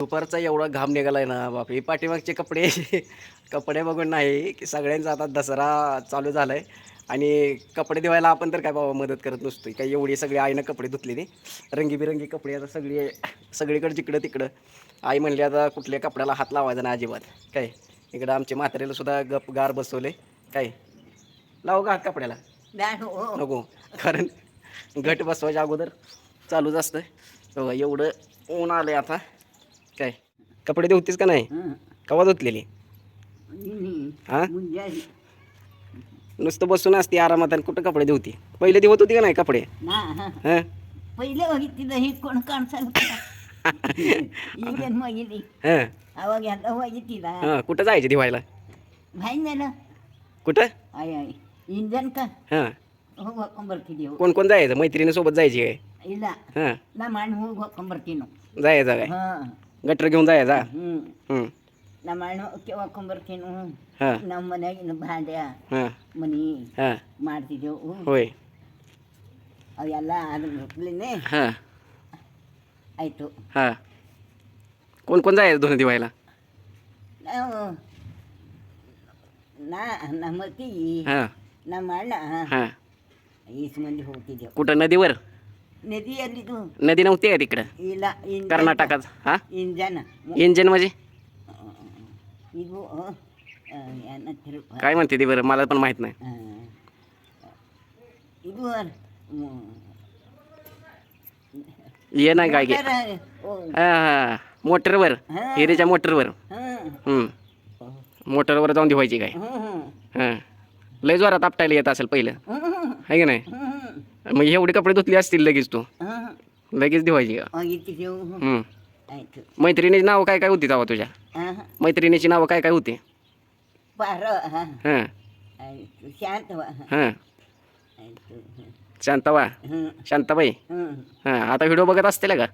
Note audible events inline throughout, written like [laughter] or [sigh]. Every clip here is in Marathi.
दुपारचा एवढा घाम निघालाय ना बाप हे पाठीमागचे कपडे [laughs] कपडे बघून नाही की सगळ्यांचा आता दसरा चालू झालाय. आणि कपडे धुवायला आपण तर काय बाबा मदत करत नसतोय. काय एवढी सगळी आईनं कपडे धुतले ते रंगीबिरंगी कपडे आता सगळी सगळीकडे जिकडं तिकडं. आई म्हणली आता कुठल्या कपड्याला हात लावायचा ना अजिबात. काय? इकडं आमच्या म्हाताऱ्याला सुद्धा गप गार बसवले काय? लावू का हात कपड्याला? हो. नको. कारण घट बसवायच्या अगोदर चालूच असतं बघा एवढं ऊन आलंय आता. काय? कपडे धुतीस का नाही? कवा धुतलेली? हा? नुसतं बसून असते आरामात आणि कुठं कपडे धुती? पहिले धुवत होती का नाही कपडे? हं? पहिले बघितली [laughs] ही कोण हं कुठं जायचे दिवायला ना कुठं? इंजन का? हां. हो हो कोण कोण जायचं? मैत्रिणीसोबत जायची काय? हां. जायचं काय? हा गटर घेऊन जायचा हम्म हं ना मान केव्हा कंबर तिनो हां ना मने भांड्या हां मनी हां ಮಾಡ್ತಿದ್ದೆವು होय ಅವೆಲ್ಲ ಅದ್ರ ಹೊತ್ಲೇನೆ हां ಆಯಿತು हां कोण कोण जायचं धुणं दिवायला ನಾವು ನಾ ನಮ್ಮ ಅತ್ತಿ हां ನಮ್ಮ ಅಣ್ಣ हां ಈಸ್ ಮಂದಿ ಹೋಗ್ತಿದ್ದೆವು कुठं नदीवर ನದಿಯಲ್ಲಿದು नदी नव्हती का तिकडं ಇಲ್ಲ ಇಂಜನ್ कर्नाटकात हा ಇಂಜನ್ इंजन म्हणजे ಇದು ಏನಂತಿರು काय म्हणते ती बरं मला पण माहित नाही ಇದು ये नाही काय घे हा हा मोटरवर हा. हिरेच्या मोटरवर ಹಾಂ हम्म. मोटरवर जाऊन धुवायची काय ಹ್ಞೂ हां लय जोरात आपटायला येत असेल पहिलं ಹ್ಞೂ आहे की नाही ಹ್ಞೂ मग एवढे कपडे धुतले असतील लगेच तू. लगेच धिवायची का? मैत्रिणीची नावं काय काय होती तेव्हा तुझ्या? मैत्रिणीची नावं काय काय होती? शांतवा शांताबाई? हां. आता व्हिडिओ बघत असतील का?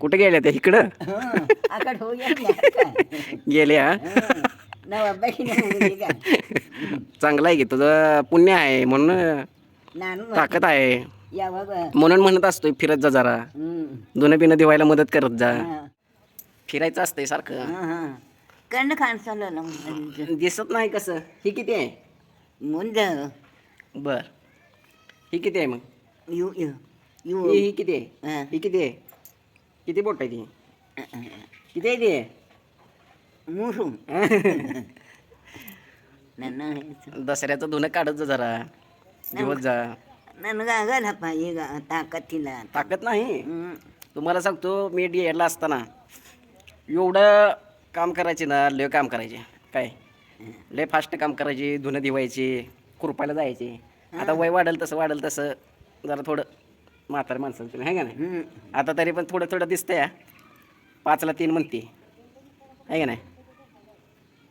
कुठे गेल्या त्या? इकडं? गेल्या? चांगलं आहे की तुझं पुण्य आहे म्हणून ताकद आहे. म्हणून म्हणत असतो फिरत जा जरा. दोन पिणं देवायला मदत करत जा. फिरायचं असतंय सारखं. कर्ण खान चाललं दिसत नाही कसं. ही किती आहे? मुंज. बर. ही किती आहे मग? यू यू ही किती आहे? ही. किती आहे? किती बोट आहे ती? किती आहे ती? मुरुम [laughs] दसऱ्याचं धुणं काढत जा जरा. घेऊन जा. नाही पाहिजे गा ताकद तिला ताकद नाही? तुम्हाला सांगतो मी डी एडला असताना एवढं काम करायचे ना लय काम करायचे. काय? लय फास्ट काम करायचे धुणं दिवायचे कृपाला जायचे. आता वय वाढेल तसं वाढेल तसं जरा थोडं म्हातारे माणसं तुम्ही आहे का नाही? आता तरी पण थोडं थोडं दिसतंय पाचला तीन म्हणते. आहे का नाही?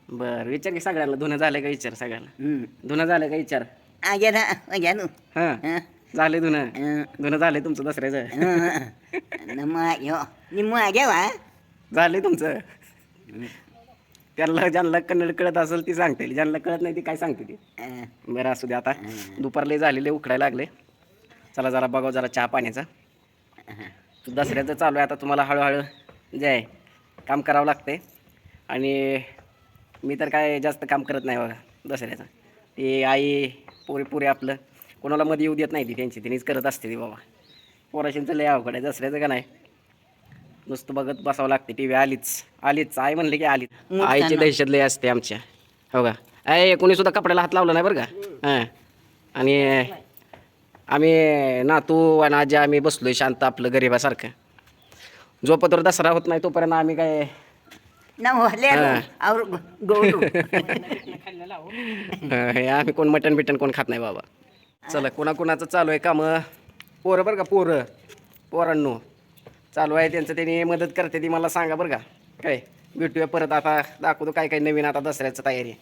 बर विचार की सगळ्याला धुणं झालं का विचार सगळ्याला धुणं झालं का विचार? घ्या ना घ्या ना. हा झाले धुणं. हं. धुणं झाले तुमचं दसऱ्याचं. हं. घ्या. घ्यावा झाले तुमचं. त्याला ज्यांना कन्नड कळत असेल ती सांगते. ज्यांना कळत नाही ती काय सांगते ती? बरं असू दे आता. दुपारले झालेले उकडायला लागले. चला जरा बघा जरा चहा पाण्याचा. दसऱ्याचं चालू आहे आता तुम्हाला हळूहळू जे काम करावं लागते आणि मी तर काय जास्त काम करत नाही बघा दसऱ्याचं. ते आई पोरे पुरे आपलं कोणाला मध्ये येऊ देत नाही ती त्यांची तिनेच करत असते ती बाबा. पोराशींचं लय अवघड आहे दसऱ्याचं का नाही? नुसतं बघत बसावं लागते टी व्ही आलीच आलीच आई म्हणले की आलीच. आईची दहशत लय असते आमच्या हो का? आहे कोणी सुद्धा कपड्याला हात लावला नाही बरं का? हां. आणि आम्ही नातू आणि आजी आम्ही बसलोय शांत आपलं गरिबासारखं. जोपतवर दसरा होत नाही तोपर्यंत आम्ही काय ನಾವು ಅಲ್ಲೇ ಹಾಂ. ಅವ್ರು ಗೌಡ್ರು अं, हे आम्ही कोण मटण बिटन कोण खात नाही बाबा चला कोणाकोणाचं चालू आहे कामं पोरं बरं का पोरं पोरांनो चालू आहे त्यांचं त्यांनी मदत करते ती मला सांगा बरं का काय भेटूया परत आता दाखवतो काय काय नवीन आता दसऱ्याचं तयारी